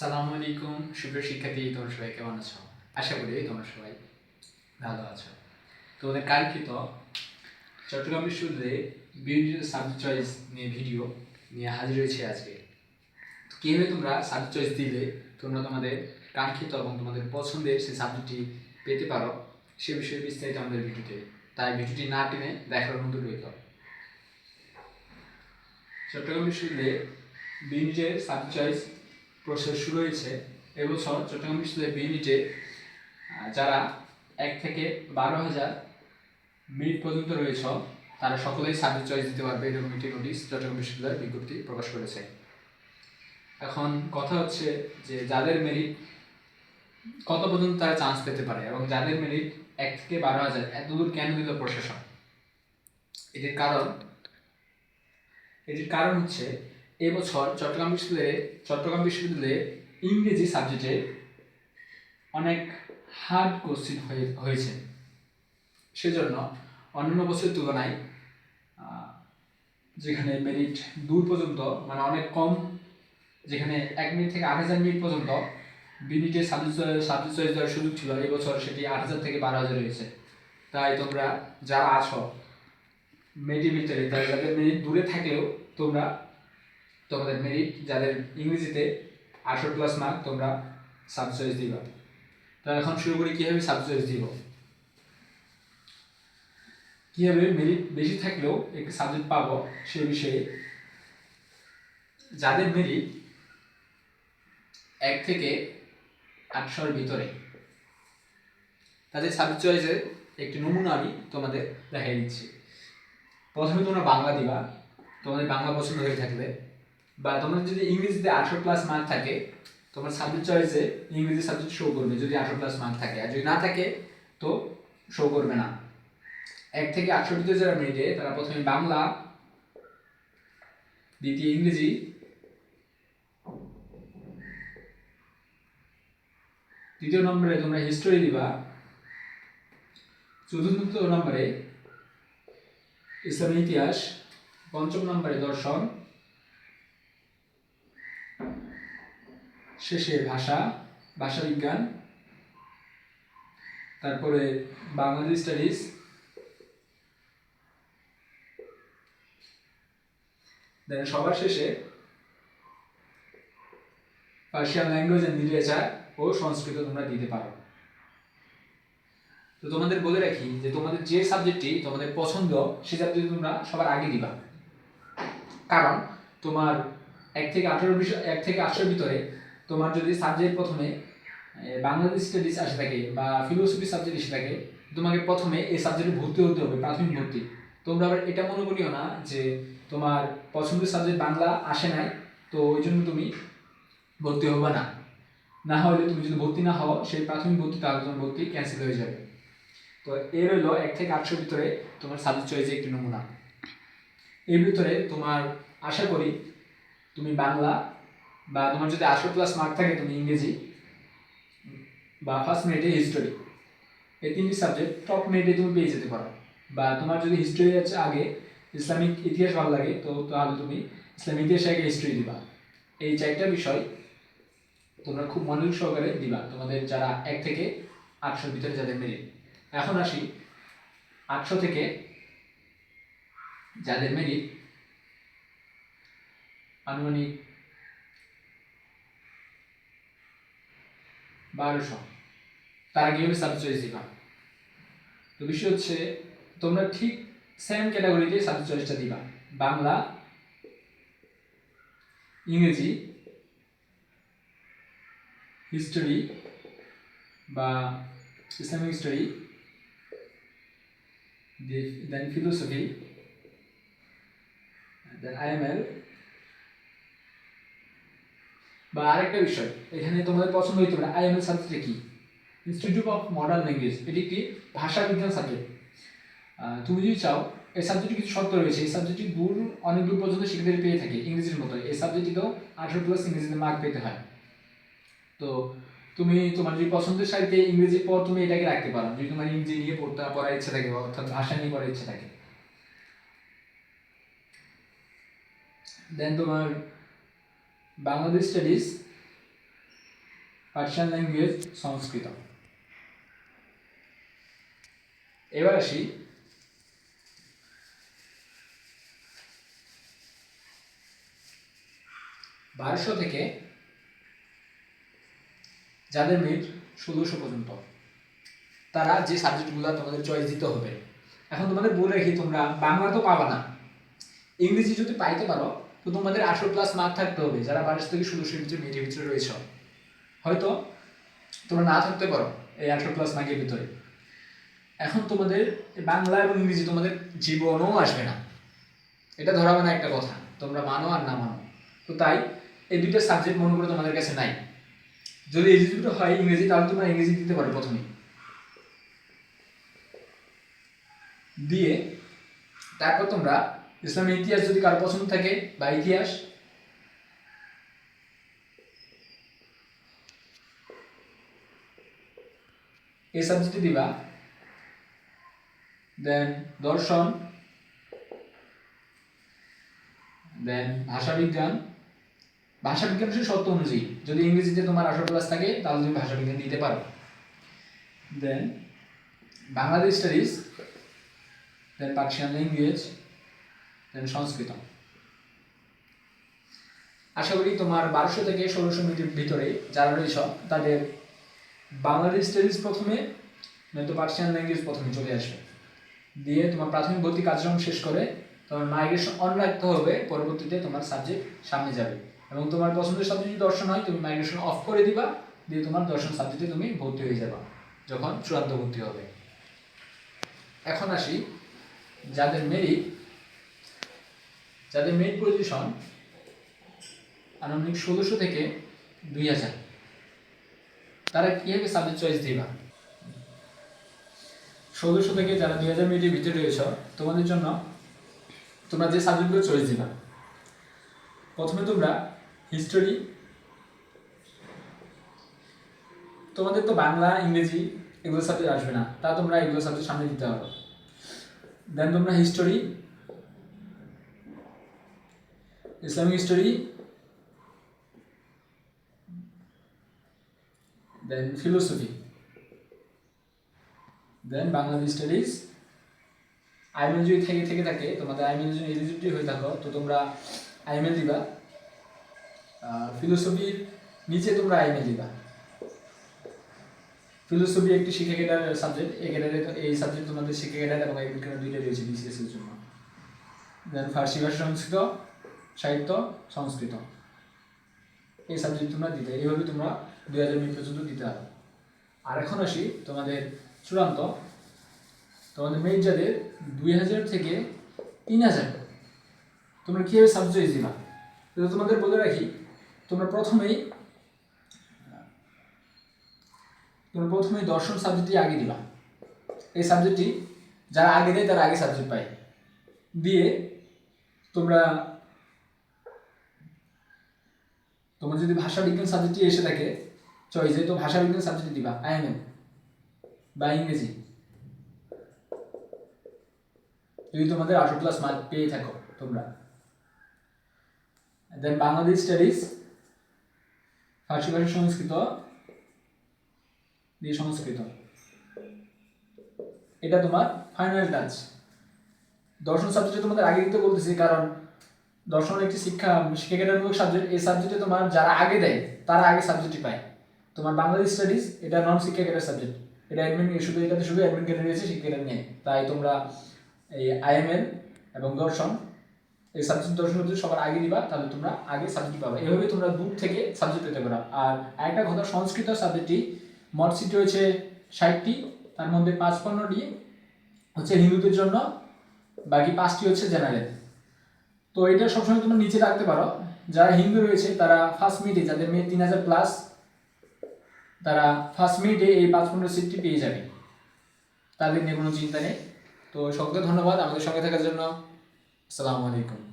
সালামু আলাইকুম সুপ্রিয় শিক্ষার্থী, তোমরা সবাই কেমন আছো? আশা করি তোমরা সবাই ভালো আছো। তোমাদের কাঙ্ক্ষিত চট্টগ্রাম বিশ্ববিদ্যালয়ে বিভিন্ন সাবজেক্ট চয়েস নিয়ে ভিডিও নিয়ে হাজির হয়েছে আজকে। কীভাবে তোমরা সাবজেক্ট চয়েস দিলে? তোমরা তোমাদের কাঙ্ক্ষিত এবং তোমাদের পছন্দের সেই সাবজেক্টটি পেতে পারো, সে বিষয়ে বিস্তারিত আমাদের ভিডিওতে তাই ভিডিওটি না টেনে দেখার অনুরোধ রইল। চট্টগ্রাম বিশ্ববিদ্যালয়ে বিনিটের সাবজেক্ট চয়েস প্রসেস শুরু হয়েছে এবছর চট্টগ্রাম বিশ্ববিদ্যালয়ের বিনিটে যারা এক থেকে বারো হাজার মিনিট পর্যন্ত রয়েছে, তারা সকলেই সাবজেক্ট চয়েস দিতে পারবে এরকম একটি নোটিশ চট্টগ্রাম বিশ্ববিদ্যালয়ের বিজ্ঞপ্তি প্রকাশ করেছে। এখন কথা হচ্ছে যে যাদের মেরিট কত পর্যন্ত তারা চান্স পেতে পারে এবং যাদের মেরিট এক থেকে বারো হাজার, এত দূর কেন দিল প্রশাসন? এটির কারণ এটির কারণ হচ্ছে এবছর চট্টগ্রাম বিশ্ববিদ্যালয়ে চট্টগ্রাম বিশ্ববিদ্যালয়ে ইংরেজি সাবজেক্টে অনেক হার্ড কোশ্চিন হয়ে, হয়েছে। সেজন্য অন্যান্য বছরের তুলনায় যেখানে মেরিট দূর পর্যন্ত মানে অনেক কম, যেখানে এক মিনিট থেকে আট হাজার মিনিট পর্যন্ত বিনিটে সাবজেক্ট সাবজেক্ট চয়েস দেওয়ার সুযোগ ছিল এই বছর সেটি আট হাজার থেকে বারো হাজার হয়েছে। তাই তোমরা যারা আছো মেরিটের ভিতরে তাই যাদের মেরিট দূরে থাকলেও তোমরা তোমাদের মেরিট যাদের ইংরেজিতে আঠারো প্লাস মার্ক তোমরা সাবজেক্ট চয়েস দিবা। তো এখন শুরু করি, কীভাবে সাবজেক্ট চয়েস দিব? কীভাবে মেরিট বেশি থাকলেও একটি সাবজেক্ট পাবো সে বিষয়ে? যাদের মেরিট এক থেকে আটশোর ভিতরে, তাদের সাবজেক্ট চয়েসের একটি নমুনা আমি তোমাদের দেখাই দিচ্ছি। প্রথমে তোমরা বাংলা দিবা, তোমাদের বাংলা পছন্দ হয়ে থাকলে। বা তোমার যদি ইংরেজিতে আঠারো প্লাস মার্ক থাকে, তোমার সাবজেক্ট চয়েসে ইংরেজি সাবজেক্ট শো করবে যদি আঠারো প্লাস মার্ক থাকে। আর যদি না থাকে, তো শো করবে না। এক থেকে আটশো ভিতরে যারা মিনিটে তারা প্রথমে বাংলা, দ্বিতীয় ইংরেজি, তৃতীয় নম্বরে তোমরা হিস্টোরি দিবা, চতুর্থ নম্বরে ইসলামী ইতিহাস, পঞ্চম নম্বরে দর্শন শেষে ভাষা ভাষা বিজ্ঞান, তারপরে বাংলাদেশ স্টাডিজ দেন সবার শেষে পার্সিয়ান ল্যাঙ্গুয়েজ এন্ড লিটারেচার ও সংস্কৃত তোমরা দিতে পারো। তো তোমাদের বলে রাখি যে তোমাদের যে সাবজেক্টটি তোমাদের পছন্দ সেই সাবজেক্ট তোমরা সবার আগে দিবা। কারণ তোমার এক থেকে আঠেরো বিষয় এক থেকে আটশোর ভিতরে তোমার যদি সাবজেক্ট প্রথমে বাংলাদেশ স্টাডিজ আসে থাকে বা ফিলোসফি সাবজেক্ট এসে থাকে, তোমাকে প্রথমে এই সাবজেক্টে ভর্তি হতে হবে, প্রাথমিক ভর্তি। তোমরা আবার এটা মনে করিও না যে তোমার পছন্দের সাবজেক্ট বাংলা আসে নাই, তো ওই জন্য তুমি ভর্তি হবে না। না হলে তুমি যদি ভর্তি না হও, সেই প্রাথমিক ভর্তি তাহলে তোমার ভর্তি ক্যান্সেল হয়ে যাবে। তো এর হলো এক থেকে আটশোর ভিতরে তোমার সাবজেক্ট চয়েসে একটি নমুনা। এর ভিতরে তোমার আশা করি তুমি বাংলা বা তোমার যদি আটশো প্লাস মার্ক থাকে তুমি ইংরেজি বা ফার্স্ট মিনিটে হিস্টোরি এই তিনটি সাবজেক্ট টপ মিনিটে তুমি পেয়ে যেতে পারো। বা তোমার যদি হিস্টোরি আছে আগে ইসলামিক ইতিহাস ভালো লাগে, তো তাহলে তুমি ইসলামিক ইতিহাস আগে হিস্ট্রি দিবা। এই চারটা বিষয় তোমরা খুব মনোযোগ সহকারে দিবা, তোমাদের যারা এক থেকে আটশোর ভিতরে যাদের মেরিট এখন আসি, আটশো থেকে যাদের মেরিট আনুমানিক বারোশো। তারা কীভাবে সাবজেক্ট চয়েস দিবা তো বিষয় হচ্ছে, তোমরা ঠিক সেম ক্যাটাগরিতে চয়েসটা দিবা। বাংলা, ইংরেজি হিস্টোরি বা Islamic study then philosophy then IML বা আরেকটা বিষয়, এখানে তোমাদের পছন্দ হইতে পারে আইএমএল সাবজেক্টে কি? ইনস্টিটিউট অফ মডার্ন ল্যাঙ্গুয়েজ এটি একটি ভাষা বিজ্ঞান সাবজেক্ট তুমি যদি চাও, এই সাবজেক্টে কিছু শর্ত রয়েছে, এই সাবজেক্টটি দূর অনেক দূর পর্যন্ত শিক্ষার্থী পেয়ে থাকে ইংরেজির মতো। এই সাবজেক্টটিতেও আঠারো প্লাস ইংরেজিতে মার্ক পেতে হয়। তো তুমি তোমার যদি পছন্দের সাথে ইংরেজির পর তুমি এটাকে রাখতে পারো। যদি তোমার ইংরেজি নিয়ে পড়তে পড়ার ইচ্ছা থাকে, অর্থাৎ ভাষা নিয়ে পড়ার ইচ্ছা থাকে। দেন তোমার Bangladesh studies Persian language Sanskrit এবার আসি বারোশো থেকে যাদের মিড ষোলোশো পর্যন্ত, তারা যে সাবজেক্টগুলো তোমাদের চয়েস দিতে হবে। এখন তোমাদের বলে রাখি, তোমরা বাংলা তো পাবা না। ইংরেজি যদি পাইতে পারো তো তোমাদের আঠারো প্লাস মার্ক থাকতে হবে, যারা বারোশো থেকে ষোলোশোর ভিতরে মিডের ভিতরে রয়েছে। হয়তো তোমরা না থাকতে পারো এই আঠেরো প্লাস মার্কের ভিতরে। এখন তোমাদের বাংলা এবং ইংরেজি তোমাদের জীবনও আসবে না। এটা ধরাবে না একটা কথা, তোমরা মানো আর না মানো। তো তাই এই দুইটা সাবজেক্ট মনে করে তোমাদের কাছে নাই। যদি এই দুটো হয় ইংরেজি, তাহলে তোমরা ইংরেজি দিতে পারো প্রথমে দিয়ে তারপর তোমরা ইসলামের ইতিহাস যদি কার পছন্দ থাকে বা ইতিহাস এই সাবজেক্টে দিবা। দেন দর্শন দেন ভাষাবিজ্ঞান ভাষাবিজ্ঞান হচ্ছে সত্য অনুযায়ী। যদি ইংরেজিতে তোমার আঠারো প্লাস থাকে, তাহলে তুমি ভাষাবিজ্ঞান দিতে পারো। Then Bangladesh studies then Persian language Sanskrit. আশা করি তোমার বারোশো থেকে ষোলোশো মিনিটের ভিতরে যারা রয়েছ, তাদের বাংলাদেশ স্টাডিজ প্রথমে, নয়তো পার্সিয়ান ল্যাঙ্গুয়েজ প্রথমে চলে আসবে। দিয়ে তোমার প্রাথমিক ভর্তি কার্যক্রম শেষ করে তোমার মাইগ্রেশন অন রাখতে হবে, পরবর্তীতে তোমার সাবজেক্ট সামনে যাবে। এবং তোমার পছন্দের সাবজেক্ট যদি দর্শন হয়, তুমি মাইগ্রেশন অফ করে দিবা, দিয়ে তোমার দর্শন সাবজেক্টে তুমি ভর্তি হয়ে যাবা, যখন চূড়ান্ত ভর্তি হবে। এখন আসি যাদের মেরিট যাদের মেরিট পজিশন আনুমানিক ষোলোশো থেকে দুই হাজার। তারা কীভাবে সাবজেক্ট চয়েস দিবা? ষোলোশো থেকে যারা দুই হাজার মিনিটের ভিতরে রয়েছ, তোমাদের জন্য তোমরা যে সাবজেক্টগুলো চয়েস দিবা, প্রথমে তোমরা হিস্টোরি তোমাদের তো বাংলা, ইংরেজি এগুলো সাবজেক্ট আসবে না, তা তোমরা এগুলো সাবজেক্ট সামনে দিতে হবে দেন তোমরা history Islamic history then philosophy then Bangladesh studies IML যদি থেকে থেকে থাকে, তোমাদের আইমেল যদি এলিজিবিলিটি হয়ে থাকো, তো তোমরা আইমেল দিবা। ফিলোসফির নিচে তোমরা আইমেল দিবা। ফিলোসফি একটি শিক্ষা ক্যাডার সাবজেক্ট এই ক্যাডারে এই সাবজেক্ট তোমাদের শিক্ষা ক্যাডার এবং এগ্রিক ক্যাডার দুইটা রয়েছে বিসিএস এর জন্য। দেন ফার্সি ভাষা সংস্কৃত সাহিত্য, সংস্কৃত। এই সাবজেক্ট তোমরা দিতে, এইভাবে তোমরা দুই হাজার মিনিট পর্যন্ত দিতে হবে আর এখন আসি তোমাদের চূড়ান্ত। তোমাদের মেইন যাদের দুই হাজার থেকে তিন হাজার। তোমরা কীভাবে সাবজেক্ট দিবা তো তোমাদের বলে রাখি, তোমরা প্রথমেই তোমরা প্রথমেই দর্শন সাবজেক্টটি আগে দিবা। এই সাবজেক্টটি যারা আগে দেয়, তারা আগে সাবজেক্ট পায়। দিয়ে তোমরা তোমার যদি ভাষা বিজ্ঞান সাবজেক্টটি এসে থাকে চয়েসে তো ভাষা বিজ্ঞান সাবজেক্ট দিবা আইএমএম বা ইংরেজি। যদি তোমাদের আঠারো প্লাস মার্ক পেয়ে থাকো তোমরা। দেন বাংলাদেশ স্টাডিজ ফার্সি ভাষা সংস্কৃত দিয়ে সংস্কৃত। এটা তোমার ফাইনাল টাচ দর্শন সাবজেক্টে তোমাদের আগে দিতে বলতেছি, কারণ দর্শন একটি শিক্ষা শিক্ষাকেন্দ্রমূলক সাবজেক্ট এই সাবজেক্টে তোমার যারা আগে দেয়, তারা আগে সাবজেক্টটি পায়। তোমার বাংলাদেশ স্টাডিজ এটা নন শিক্ষা ক্যাডার সাবজেক্ট এটা অ্যাডমিন শুধু এটাতে শুধু অ্যাডমিন ক্যাডার রয়েছে, শিক্ষা ক্যাডার নেই। তাই তোমরা এই আইএমএল এবং দর্শন, এই সাবজেক্ট দর্শন যদি সবার আগে দিবা, তাহলে তোমরা আগে সাবজেক্ট পাবে। এভাবে তোমরা দূর থেকে সাবজেক্ট পেতে পারো। আর আরেকটা কথা, সংস্কৃত সাবজেক্টটি মোট সিট রয়েছে ষাটটি, তার মধ্যে পাঁচ পনেরোটি হচ্ছে হিন্দুদের জন্য, বাকি পাঁচটি হচ্ছে জেনারেল তো এটা সবসময় তোমরা নিচে রাখতে পারো। যারা হিন্দু রয়েছে, তারা ফার্স্ট মিনিটে যাদের মেয়ে তিন হাজার প্লাস তারা ফার্স্ট মিনিটে এই পাঁচ পনেরো সিটটি পেয়ে যাবে। তাদের নিয়ে কোনো চিন্তা নেই। তো সকলকে ধন্যবাদ আমাদের সঙ্গে থাকার জন্য। আসসালামু আলাইকুম।